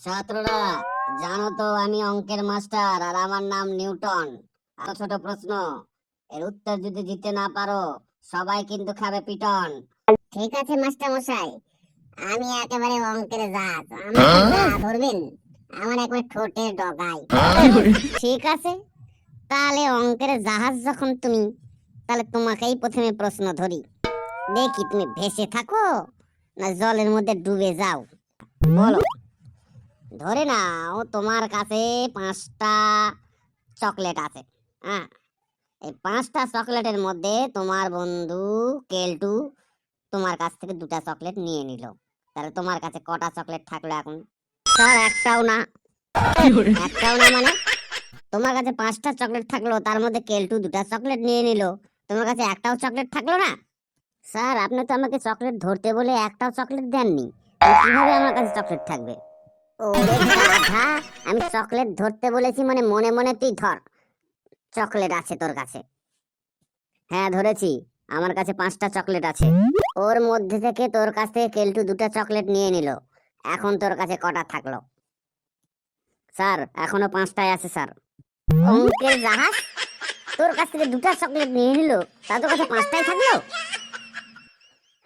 ছাত্ররা জানো তো আমি অঙ্কের মাস্টার আর আমার নাম নিউটন। আর ছোট প্রশ্ন। এর উত্তর যদি দিতে না পারো সবাই কিন্তু খাবে পিটন। ঠিক আছে মাস্টার মশাই আমি একেবারে অঙ্কের জাত। আমাকে ধরবেন আমার একবার ঠোঁটে ডগাই ঠিক আছে? তাহলে অঙ্কের জাহাজ যখন তুমি তাহলে তোমাকেই প্রথমে প্রশ্ন ধরি। দেখি তুমি ভেসে থাকো না জলের মধ্যে ডুবে যাও। বলো। ধরে নাও তোমার কাছে পাঁচটা চকলেট আছে হ্যাঁ? এই পাঁচটা চকলেটের মধ্যে তোমার বন্ধু কেলটু তোমার কাছ থেকে দুটা চকলেট নিয়ে নিল। তাহলে তোমার কাছে কটা চকলেট থাকল এখন? স্যার একটাও না। একটাও না মানে? তোমার কাছে পাঁচটা চকলেট থাকল তার মধ্যে কেলটু দুটা চকলেট নিয়ে নিল। তোমার কাছে একটাও চকলেট থাকল না? স্যার আপনি তো আমাকে চকলেট ধরতে বলে একটাও চকলেট দেননি। কীভাবে আমার কাছে চকলেট থাকবে? আমি চকলেট ধরতে বলেছি মানে মনে মনে তুই ধর। চকলেট আছে তোর কাছে। হ্যাঁ ধরেছি। আমার কাছে পাঁচটা চকলেট আছে। ওর মধ্যে থেকে তোর কাছ থেকে কেলটু দুটা চকলেট নিয়ে নিল। এখন তোর কাছে কটা থাকল? স্যার, এখনও পাঁচটায় আছে, স্যার। অঙ্কের জাহাজ? তোর কাছ থেকে দুটা চকলেট নিয়ে নিল? তা তোর কাছে পাঁচটাই থাকল?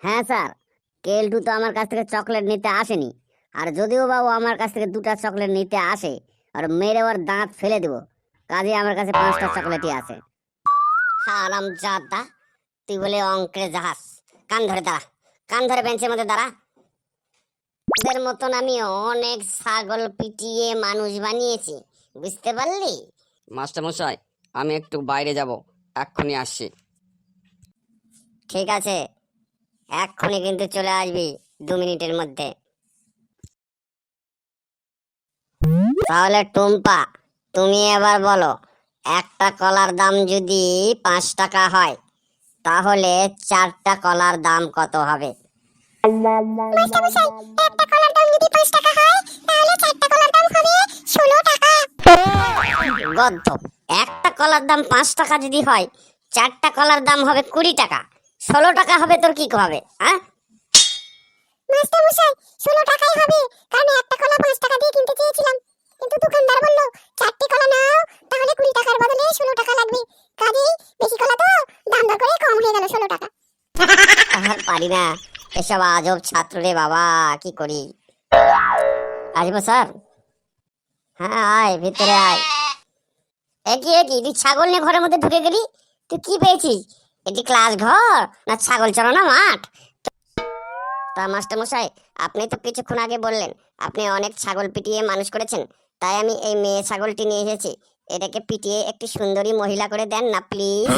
হ্যাঁ স্যার। কেলটু তো আমার কাছ থেকে চকলেট নিতে আসেনি। আর যদিও বা ও আমার কাছ থেকে দুটা চকলেট নিতে আসে আর মেরে ওর দাঁত ফেলে দেবো। কাজে আমার কাছে পাঁচটা চকলেটই আছে। হারাম জাদা তুই বলে অঙ্কের জাহাজ কান ধরে দাঁড়া কান ধরে বেঞ্চের মধ্যে দাঁড়া। তোদের মতন আমি অনেক ছাগল পিটিয়ে মানুষ বানিয়েছি বুঝতে পারলি? মাস্টার মশাই আমি একটু বাইরে যাব এক্ষুনি আসছি। ঠিক আছে এক্ষুনি কিন্তু চলে আসবি দু মিনিটের মধ্যে। তাহলে টুম্পা তুমি এবার বলো একটা কলার দাম যদি পাঁচ টাকা হয় তাহলে চারটা কলার দাম কত হবে? একটা কলার দাম যদি পাঁচ টাকা হয় তাহলে চারটা কলার দাম হবে টাকা। গদ্ধ একটা কলার দাম পাঁচ টাকা যদি হয় চারটা কলার দাম হবে কুড়ি টাকা। ষোলো টাকা হবে তোর কি হবে হ্যাঁ? পারি না। এসব আজব ছাত্র রে বাবা, কি করি? আসব স্যার? হ্যাঁ আয়, ভিতরে আয়। একই একই তুই ছাগল নিয়ে ঘরের মধ্যে ঢুকে গেলি? তুই কি পেয়েছিস? এটি ক্লাস ঘর না ছাগল চড়ানো মাঠ? তা মাস্টার মশাই, আপনি তো কিছুক্ষণ আগে বললেন, আপনি অনেক ছাগল পিটিয়ে মানুষ করেছেন, তাই আমি এই মেয়ে ছাগলটি নিয়ে এসেছি। এটাকে পিটিয়ে একটি সুন্দরী মহিলা করে দেন না, প্লিজ।